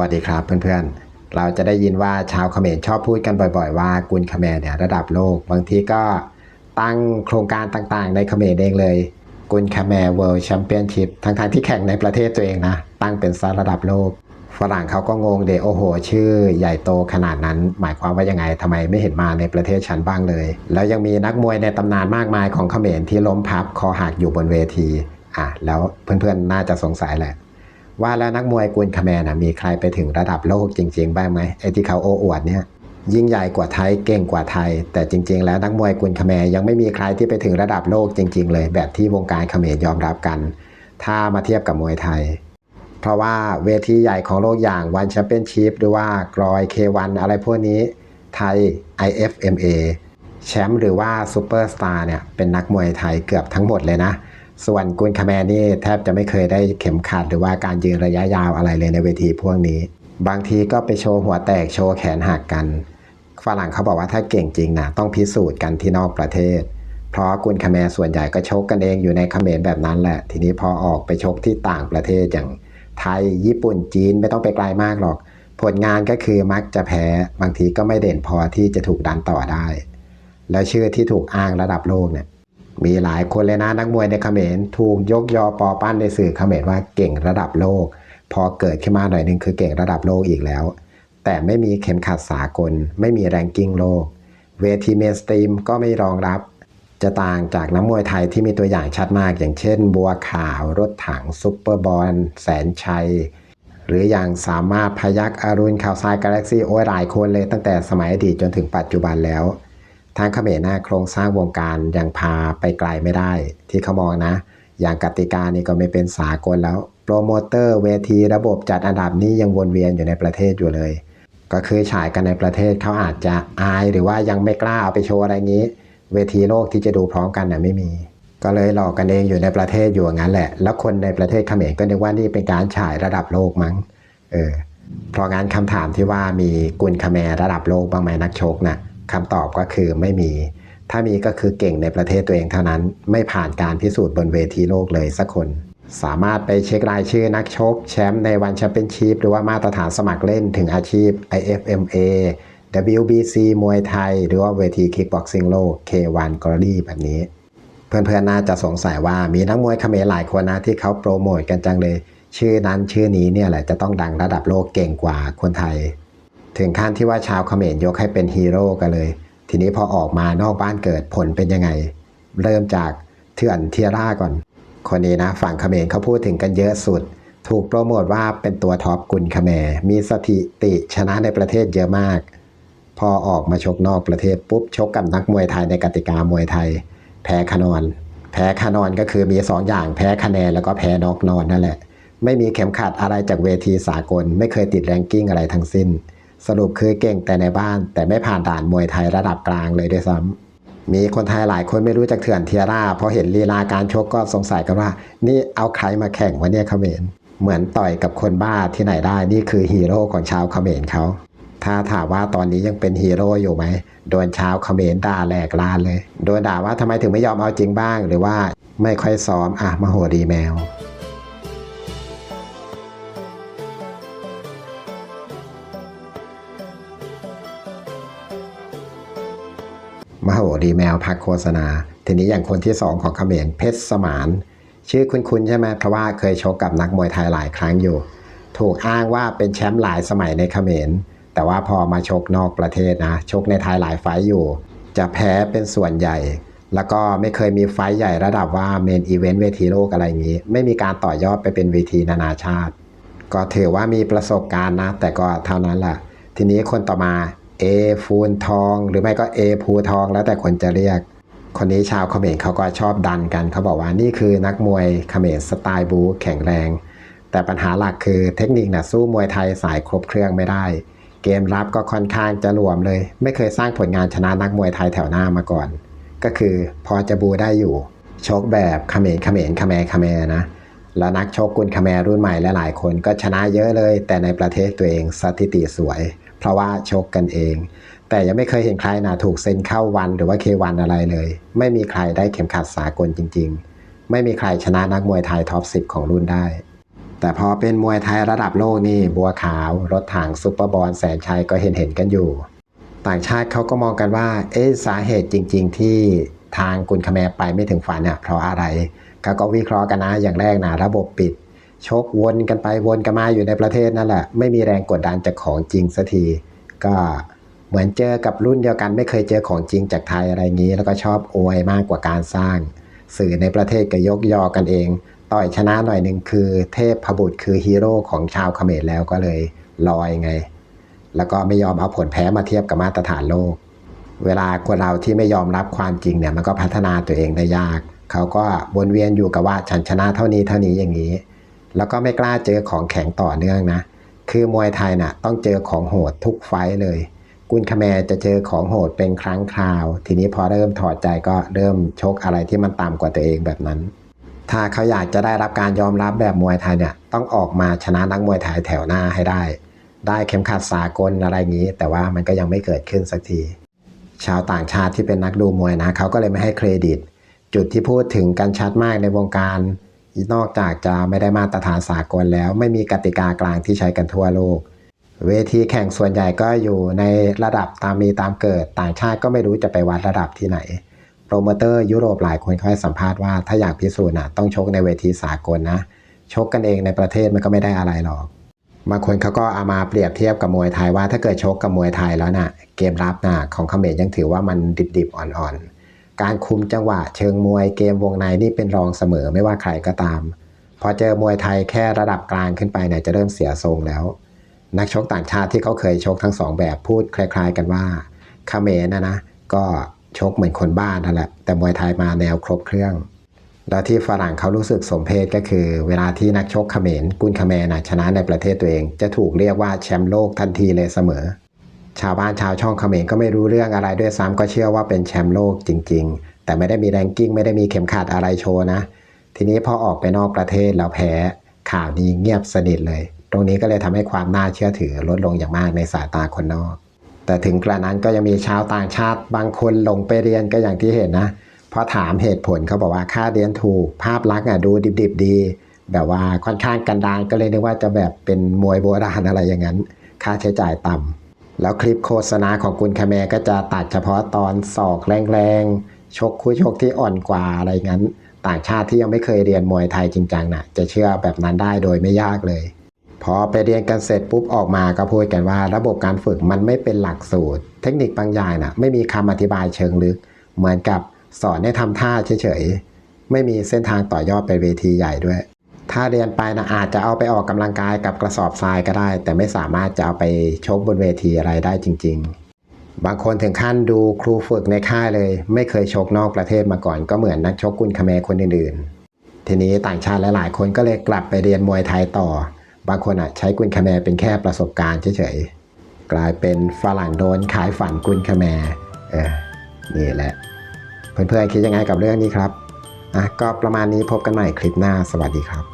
วัสดีครับเพื่อนๆ เราจะได้ยินว่าชาวเขมรชอบพูดกันบ่อย ๆ ว่ากุนเขมรเนี่ยระดับโลก บางทีก็ตั้งโครงการต่างๆ ในเขมรเองเลย กุนเขมรเวิลด์แชมเปี้ยนชิพทั้งๆที่แข่งในประเทศตัวเองนะ ตั้งเป็นซะระดับโลก ฝรั่งเขาก็งงเดโอโห ชื่อใหญ่โตขนาดนั้น หมายความว่ายังไงทำไมไม่เห็นมาในประเทศฉันบ้างเลย แล้วยังมีนักมวยในตำนานมากมายของเขมรที่ล้มพับคอหักอยู่บนเวทีอะแล้วเพื่อนๆน่าจะสงสัยแหละ ว่าแล้วนักมวยกุนคแมนะมีใครไปถึงระดับโลกจริง ๆ บ้างไหมไอ้ที่เขาโอ้อวดเนี่ยยิ่งใหญ่กว่าไทยเก่งกว่าไทย แต่จริง ๆ แล้วนักมวยกุนคแมยังไม่มีใครที่ไปถึงระดับโลกจริง ๆ เลยแบบที่วงการเขมรยอมรับกัน ถ้ามาเทียบกับมวยไทย เพราะว่าเวทีใหญ่ของโลกอย่างวันแชมเปี้ยนชิพหรือว่ากรอย K1 อะไรพวกนี้ ไทย IFMA แชมป์หรือว่าซูเปอร์สตาร์เนี่ยเป็นนักมวยไทยเกือบทั้งหมดเลยนะ ส่วนกุนคาแมนนี่แทบจะไม่เคยได้เข็มขัดหรือว่าการยืนระยะยาวอะไรเลยในเวทีพวกนี้ บางทีก็ไปโชว์หัวแตกโชว์แขนหักกัน ฝรั่งเขาบอกว่าถ้าเก่งจริงนะต้องพิสูจน์กันที่นอกประเทศ เพราะกุนคาแมนส่วนใหญ่ก็ชกกันเองอยู่ในเขมรแบบนั้นแหละ ทีนี้พอออกไปชกที่ต่างประเทศอย่างไทยญี่ปุ่นจีนไม่ต้องไปไกลมากหรอก ผลงานก็คือมักจะแพ้บางทีก็ไม่เด่นพอที่จะถูกดันต่อได้ แล้วชื่อที่ถูกอ้างระดับโลกเนี่ย มีหลายคนเลยนะนักมวยในเขมรถูกยกยอปอปั้นในสื่อเขมรว่าเก่งระดับโลก พอเกิดขึ้นมาหน่อยหนึ่งคือเก่งระดับโลกอีกแล้ว แต่ไม่มีเข็มขัดสากล ไม่มีแรงกิ้งโลก เวทีเมนสตรีมก็ไม่รองรับ จะต่างจากนักมวยไทยที่มีตัวอย่างชัดมาก อย่างเช่น บัวขาวรถถังซุปเปอร์บอลแสนชัย หรืออย่างสามารถพยักอรุณข่าวทรายกาแล็กซี่โอ้ยหลายคนเลยตั้งแต่สมัยอดีตจนถึงปัจจุบันแล้ว ทางเขมรน้าโครงสร้างวงการยังพาไปไกลไม่ได้ ที่เขามองนะ อย่างกติกานี่ก็ไม่เป็นสากลแล้วโปรโมเตอร์เวทีระบบจัดอันดับนี้ยังวนเวียนอยู่ในประเทศอยู่เลย ก็คือฉายกันในประเทศเขาอาจจะอายหรือว่ายังไม่กล้าเอาไปโชว์อะไรงี้ เวทีโลกที่จะดูพร้อมกันน่ะไม่มี ก็เลยหลอกกันเองอยู่ในประเทศอยู่งั้นแหละ แล้วคนในประเทศเขมรก็นึกว่านี่เป็นการฉายระดับโลกมั้งเออเพราะงั้นคำถามที่ว่ามีกุนคาแมระดับโลกบ้างไหมนักชกนะ่ะ คำตอบก็คือไม่มี ถ้ามีก็คือเก่งในประเทศตัวเองเท่านั้น ไม่ผ่านการพิสูจน์บนเวทีโลกเลยสักคน สามารถไปเช็ครายชื่อนักชกแชมป์ในวันแชมเปี้ยนชิพหรือว่ามาตรฐานสมัครเล่นถึงอาชีพ IFMA WBC มวยไทย หรือว่าเวทีคิกบ็อกซิ่งโลก K1 กรณีแบบนี้ เพื่อนๆน่าจะสงสัยว่ามีนักมวยเขมรหลายคนนะที่เขาโปรโมทกันจังเลย ชื่อนั้นชื่อนี้เนี่ยแหละจะต้องดังระดับโลกเก่งกว่าคนไทย ถึงขั้นที่ว่าชาวเขมรยกให้เป็นฮีโร่กันเลย ทีนี้พอออกมานอกบ้านเกิดผลเป็นยังไง เริ่มจากเถื่อนเทียร่าก่อน คนนี้นะฝั่งเขมรเขาพูดถึงกันเยอะสุด ถูกโปรโมทว่าเป็นตัวท็อปกุนเขมรมีสถิติชนะในประเทศเยอะมาก พอออกมาชกนอกประเทศปุ๊บชกกับนักมวยไทยในกติกามวยไทย แพ้คะนอน แพ้คะนอนก็คือมีสองอย่างแพ้คะแนนแล้วก็แพ้นอกนอนนั่นแหละ ไม่มีเข็มขัดอะไรจากเวทีสากล ไม่เคยติดแรงกิ้งอะไรทั้งสิ้น สรุปคือเก่งแต่ในบ้าน แต่ไม่ผ่านด่านมวยไทยระดับกลางเลยด้วยซ้ำมีคนไทยหลายคนไม่รู้จักเถื่อนเทียร่าเพราะเห็นลีลาการชกก็สงสัยกันว่า นี่เอาใครมาแข่งวะเนี่ยเขมรเหมือนต่อยกับคนบ้าที่ไหนได้นี่คือฮีโร่ของชาวเขมรเขาถ้าถามว่าตอนนี้ยังเป็นฮีโร่อยู่ไหมโดนชาวเขมรด่าแหลกลานเลย โดนด่าว่าทำไมถึงไม่ยอมเอาจริงบ้าง หรือว่าไม่ค่อยซ้อมอะมโหดีแมว มโหรีแมวพักโฆษณา ทีนี้อย่างคนที่สองของเขมรเพชรสมาน ชื่อคุ้นๆใช่ไหมเพราะว่าเคยชกกับนักมวยไทยหลายครั้งอยู่ ถูกอ้างว่าเป็นแชมป์หลายสมัยในเขมร แต่ว่าพอมาชกนอกประเทศนะ ชกในไทยหลายไฟอยู่ จะแพ้เป็นส่วนใหญ่ แล้วก็ไม่เคยมีไฟใหญ่ระดับว่าเมนอีเวนต์เวทีโลกอะไรอย่างนี้ ไม่มีการต่อยอดไปเป็นเวทีนานาชาติ ก็ถือว่ามีประสบการณ์นะ แต่ก็เท่านั้นแหละทีนี้คนต่อมา เอฟูนทอง หรือไม่ก็เอภูทอง แล้วแต่คนจะเรียก คนนี้ชาวเขมรเขาก็ชอบดันกัน เขาบอกว่านี่คือนักมวยเขมรสไตล์บูแข็งแรง แต่ปัญหาหลักคือเทคนิคนะสู้มวยไทยสายครบเครื่องไม่ได้ เกมรับก็ค่อนข้างจะหลวมเลย ไม่เคยสร้างผลงานชนะนักมวยไทยแถวหน้ามาก่อน ก็คือพอจะบูได้อยู่ชกแบบเขมรเขมรเขมรเขมรนะแล้วนักชกกุนเขมรรุ่นใหม่ลหลายๆคนก็ชนะเยอะเลย แต่ในประเทศตัวเองสถิติสวย เพราะว่าชกกันเอง แต่ยังไม่เคยเห็นใครนะถูกเซ็นเข้าวันหรือว่าเควันอะไรเลย ไม่มีใครได้เข็มขัดสากลจริง ๆ ไม่มีใครชนะนักมวยไทยท็อป 10 ของรุ่นได้ แต่พอเป็นมวยไทยระดับโลกนี่บัวขาว รถถังซุปเปอร์บอลแสนชัยก็เห็นเห็นๆกันอยู่ ต่างชาติเขาก็มองกันว่า เอ๊ะสาเหตุจริง ๆ ที่ทางกุนคแมรไปไม่ถึงฝันเนี่ยเพราะอะไรเขาก็วิเคราะห์กันนะอย่างแรกนะระบบปิด ชกวนกันไปวนกันมาอยู่ในประเทศนั่นแหละ ไม่มีแรงกดดันจากของจริงสักที ก็เหมือนเจอกับรุ่นเดียวกัน ไม่เคยเจอของจริงจากไทยอะไรงี้ แล้วก็ชอบอวยมากกว่าการสร้าง สื่อในประเทศก็ยกยอกันเอง ต่อยชนะหน่อยหนึ่งคือ เทพพบุตรคือฮีโร่ของชาวเขมรแล้วก็เลยลอยไง แล้วก็ไม่ยอมเอาผลแพ้มาเทียบกับมาตรฐานโลก เวลาคนเราที่ไม่ยอมรับความจริงเนี่ยมันก็พัฒนาตัวเองได้ยาก เขาก็วนเวียนอยู่กับว่าฉันชนะเท่านี้เท่านี้อย่างนี้ แล้วก็ไม่กล้าเจอของแข็งต่อเนื่องนะ คือมวยไทยน่ะต้องเจอของโหดทุกไฟเลย กุนคแมรจะเจอของโหดเป็นครั้งคราว ทีนี้พอเริ่มถอดใจก็เริ่มชกอะไรที่มันต่ำกว่าตัวเองแบบนั้น ถ้าเขาอยากจะได้รับการยอมรับแบบมวยไทยเนี่ยต้องออกมาชนะนักมวยไทยแถวหน้าให้ได้ ได้เข็มขัดสากลอะไรอย่างนี้ แต่ว่ามันก็ยังไม่เกิดขึ้นสักที ชาวต่างชาติที่เป็นนักดูมวยนะเขาก็เลยไม่ให้เครดิต จุดที่พูดถึงกันชัดมากในวงการ นอกจากจะไม่ได้มาตรฐานสากลแล้ว ไม่มีกติกากลางที่ใช้กันทั่วโลก เวทีแข่งส่วนใหญ่ก็อยู่ในระดับตามมีตามเกิด ต่างชาติก็ไม่รู้จะไปวัดระดับที่ไหน โปรโมเตอร์ยุโรปหลายคนเขาให้สัมภาษณ์ว่าถ้าอยากพิสูจน์นะต้องชกในเวทีสากลนะ ชกกันเองในประเทศมันก็ไม่ได้อะไรหรอกบางคนเขาก็เอามาเปรียบเทียบกับมวยไทยว่าถ้าเกิดชกกับมวยไทยแล้วน่ะ เกมรับน่ะของเขมรยังถือว่ามันดิบๆอ่อนๆ การคุมจังหวะเชิงมวยเกมวงในนี่เป็นรองเสมอไม่ว่าใครก็ตาม พอเจอมวยไทยแค่ระดับกลางขึ้นไปเนี่ยจะเริ่มเสียทรงแล้ว นักชกต่างชาติที่เขาเคยชกทั้งสองแบบพูดคล้าย ๆ กันว่าเขมรนะนะก็ชกเหมือนคนบ้านนั่นแหละ แต่มวยไทยมาแนวครบเครื่อง แล้วที่ฝรั่งเขารู้สึกสมเพชก็คือ เวลาที่นักชกเขมรกุนเขมรนะชนะในประเทศตัวเอง จะถูกเรียกว่าแชมป์โลกทันทีเลยเสมอ ชาวบ้านชาวช่องเขมรก็ไม่รู้เรื่องอะไรด้วยซ้ำก็เชื่อว่าเป็นแชมป์โลกจริง ๆ แต่ไม่ได้มีแรงกิ้งไม่ได้มีเข็มขัดอะไรโชว์นะ ทีนี้พอออกไปนอกประเทศแล้วแพ้ข่าวนี้เงียบสนิทเลย ตรงนี้ก็เลยทำให้ความน่าเชื่อถือลดลงอย่างมากในสายตาคนนอก แต่ถึงกระนั้นก็ยังมีชาวต่างชาติบางคนลงไปเรียนก็อย่างที่เห็นนะพอถามเหตุผลเขาบอกว่าค่าเรียนถูก ภาพลักษณ์อะดูดิบๆดี แบบว่าค่อนข้างกันดารก็เลยนึกว่าจะแบบเป็นมวยโบราณอะไรอย่างนั้น ค่าใช้จ่ายต่ำ แล้วคลิปโฆษณาของกุนคาแมก็จะตัดเฉพาะตอนศอกแรงๆ ชกคู่ชกที่อ่อนกว่าอะไรงั้น ต่างชาติที่ยังไม่เคยเรียนมวยไทยจริงจังน่ะ จะเชื่อแบบนั้นได้โดยไม่ยากเลย พอไปเรียนกันเสร็จปุ๊บออกมาก็พูดกันว่า ระบบการฝึกมันไม่เป็นหลักสูตร เทคนิคบางอย่างน่ะไม่มีคำอธิบายเชิงลึก เหมือนกับสอนให้ทำท่าเฉยๆไม่มีเส้นทางต่อยอดไปเวทีใหญ่ด้วย ถ้าเรียนไปนะอาจจะเอาไปออกกำลังกายกับกระสอบทรายก็ได้ แต่ไม่สามารถจะเอาไปชกบนเวทีอะไรได้จริง ๆ บางคนถึงขั้นดูครูฝึกในค่ายเลย ไม่เคยชกนอกประเทศมาก่อน ก็เหมือนนักชกกุนคาแมคนอื่นๆ ทีนี้ต่างชาติหลายๆคนก็เลยกลับไปเรียนมวยไทยต่อ บางคนอะใช้กุนคาแมเป็นแค่ประสบการณ์เฉยๆกลายเป็นฝรั่งโดนขายฝันกุนคาแมเออนี่แหละเพื่อนๆคิดยังไงกับเรื่องนี้ครับอะก็ประมาณนี้พบกันใหม่คลิปหน้าสวัสดีครับ